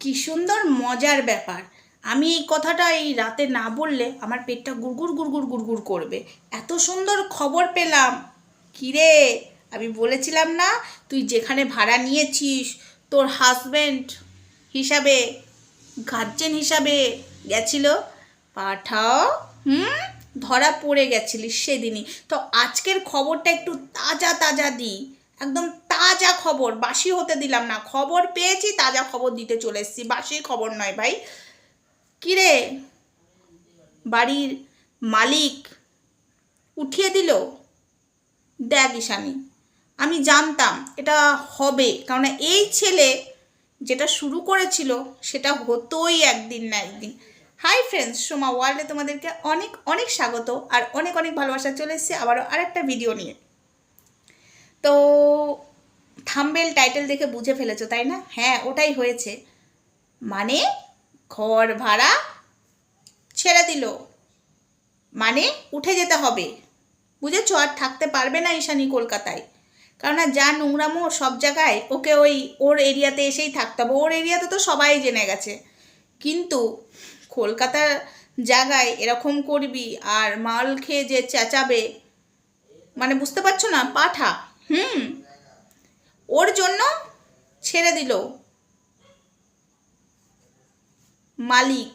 কি সুন্দর মজার ব্যাপার। আমি এই কথাটা এই রাতে না বললে আমার পেটটা গুড়গুড় গুড়গুড় গুড়গুড় করবে। এত সুন্দর খবর পেলাম। কিরে? আমি বলেছিলাম না, তুই যেখানে ভাড়া নিয়েছিস, তোর হাজবেন্ড হিসাবে গার্জেন হিসাবে গেছিল? পাঠাও। হুম? ধরা পড়ে গেছিলিস সেদিনই। তো আজকের খবরটা একটু তাজা তাজা দিই। একদম তাজা খবর, বাসি হতে দিলাম না। খবর পেয়েছি, তাজা খবর দিতে চলে এসেছি। বাসি খবর নয় ভাই। কিরে বাড়ির মালিক উঠিয়ে দিল? দেখ ঈশানি, আমি জানতাম এটা হবে কারণ এই ছেলে যেটা শুরু করেছিল সেটা হতোই একদিন না একদিন। হাই ফ্রেন্ডস, সোমা ওয়ার্ল্ডে তোমাদেরকে অনেক অনেক স্বাগত আর অনেক অনেক ভালোবাসা চলে এসেছি। আবারও আরেকটা ভিডিও নিয়ে। তো থাম্বেল টাইটেল দেখে বুঝে ফেলেছো, তাই না? হ্যাঁ ওটাই হয়েছে। মানে ঘর ভাড়া ছেড়ে দিল। মানে উঠে যেতে হবে। বুঝেছ? আর থাকতে পারবে না ঈশানি কলকাতায়। কেননা যা নোংরামো সব জায়গায়, ওকে ওই ওর এরিয়াতে এসেই থাকতে হবে। ওর এরিয়াতে তো সবাই জেনে গেছে। কিন্তু কলকাতার জায়গায় এরকম করবি আর মাল খেয়ে যে চেঁচাবে মানে বুঝতে পারছ না? পাঠা। হুম? ওর জন্য ছেড়ে দিল। মালিক,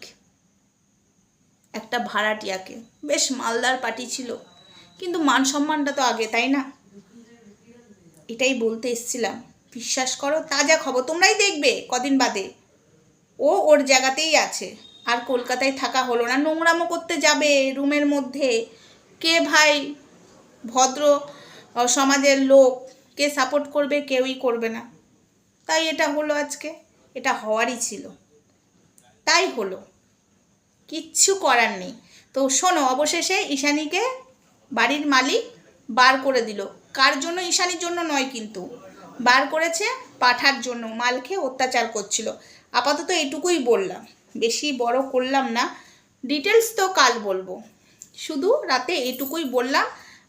একটা ভাড়াটিয়াকে। বেশ মালদার পার্টি ছিল, কিন্তু মান সম্মানটা তো আগে, তাই না? এটাই বলতে এসছিলাম। বিশ্বাস করো, তাজা খবর, তোমরাই দেখবে কদিন বাদে। ও ওর জায়গাতেই আছে, আর কলকাতায় থাকা হলো না। নোংরামো করতে যাবে রুমের মধ্যে। কে ভাই? ভদ্র সমাজের লোক। কে সাপোর্ট করবে, কেউই করবে না। তাই এটা হলো আজকে, এটা হওয়ারই ছিল। তাই হলো। কিচ্ছু করার নেই। তো শোনো, অবশেষে ঈশানীকে বাড়ির মালিক বার করে দিল। কার জন্য? ঈশানীর জন্য নয় কিন্তু। বার করেছে পাঠার জন্য। মালকে অত্যাচার করছিল। আপাতত এটুকুই বললাম। বেশি বড় করলাম না। ডিটেলস তো কাল বলব। শুধু রাতে এটুকুই বললাম।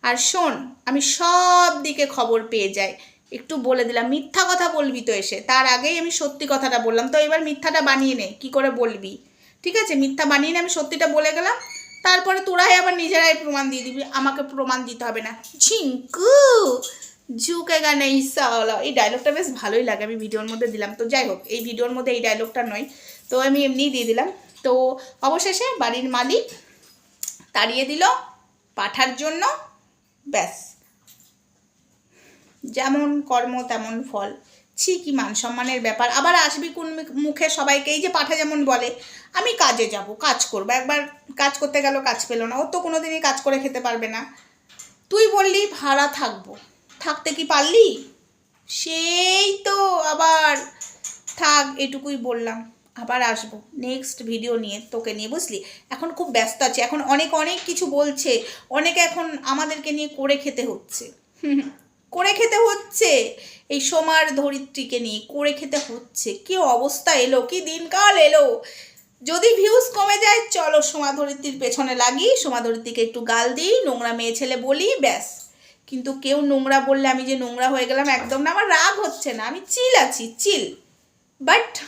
আর শোন, আমি সব দিকে খবর পেয়ে যাই। একটু বলে দিলাম, মিথ্যা কথা বলবি তো এসে। তার আগেই আমি সত্যি কথাটা বললাম। তো এবার মিথ্যাটা বানিয়ে নে, কি করে বলবি? ঠিক আছে? মিথ্যা বানিয়ে নে, আমি সত্যিটা বলে গেলাম। তারপরে তোরাই আবার নিজেরাই প্রমাণ দিয়ে দিবি। আমাকে প্রমাণ দিতে হবে না। ঝিঙ্কু! ঝুঁকে গানে ইসাওয়ালা এই ডায়লগটা বেশ ভালোই লাগে, আমি ভিডিওর মধ্যে দিলাম। তো যাই হোক, এই ভিডিওর মধ্যে এই ডায়লগটা নয়। তো আমি এমনিই দিয়ে দিলাম। তো অবশেষে বাড়ির মালিক তাড়িয়ে দিল পাঠার জন্য। ব্যাস। যেমন কর্ম, তেমন ফল। ছি, কি মান সম্মানের ব্যাপার। আবার আসবি কোন মুখে সবাইকে, এই যে পাঠা যেমন বলে, আমি কাজে যাব, কাজ করব। একবার কাজ করতে গেল, কাজ পেল না। ও তো কোনো দিনই কাজ করে খেতে পারবে না। তুই বললি, ভাড়া থাকব। থাকতে কি পারলি? সেই তো, আবার থাক, এটুকুই বললাম। আবার আসব। নেক্সট ভিডিও নিয়ে তোকে নিয়ে, বুঝলি? এখন খুব ব্যস্ত আছি। এখন অনেক অনেক কিছু বলছে। অনেকে এখন আমাদেরকে নিয়ে করে খেতে হচ্ছে। করে খেতে হচ্ছে। এই সোমার ধরিত্রীকে নিয়ে করে খেতে হচ্ছে। কি অবস্থা এলো? কি দিনকাল এলো? যদি ভিউজ কমে যায়, চলো সোমা ধরিত্রীর পেছনে লাগি। সোমা ধরিত্রীকে একটু গাল দিই, নোংরা মেয়ে ছেলে বলি, ব্যাস। কিন্তু কেউ নোংরা বললে আমি যে নোংরা হয়ে গেলাম, একদম না। আমার রাগ হচ্ছে না। আমি চিল আছি চিল বাট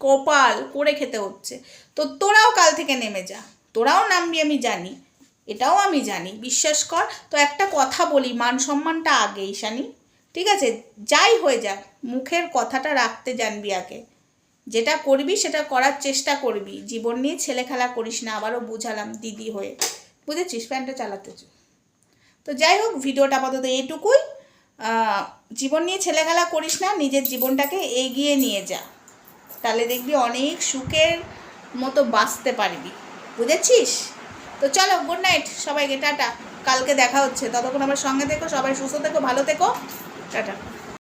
কপাল করে খেতে হচ্ছে। তো তোরাও কাল থেকে নেমে যা। তোরাও নামবি আমি জানি। এটাও আমি জানি। বিশ্বাস কর, তো একটা কথা বলি, মান সম্মানটা আগে ঈশানি। ঠিক আছে? যাই হয়ে যাক, মুখের কথাটা রাখতে জানবি আগে। যেটা করবি, সেটা করার চেষ্টা করবি। জীবন নিয়ে ছেলে খেলা করিস না, আবারও বুঝালাম দিদি হয়ে। বুঝেছিস? প্যান্টটা চালাতে চল। তো যাই হোক, ভিডিওটা আপাতত এইটুকুই। জীবন নিয়ে ছেলে খেলা করিস না, নিজের জীবনটাকে এগিয়ে নিয়ে যা। তাহলে দেখবি অনেক সুখের মতো বাঁচতে পারবি। বুঝেছিস? তো চলো গুড নাইট সবাইকে, টাটা। কালকে দেখা হচ্ছে। ততক্ষণ আমার সঙ্গে থেকো, সবাই সুস্থ থেকো, ভালো থেকো। টাটা।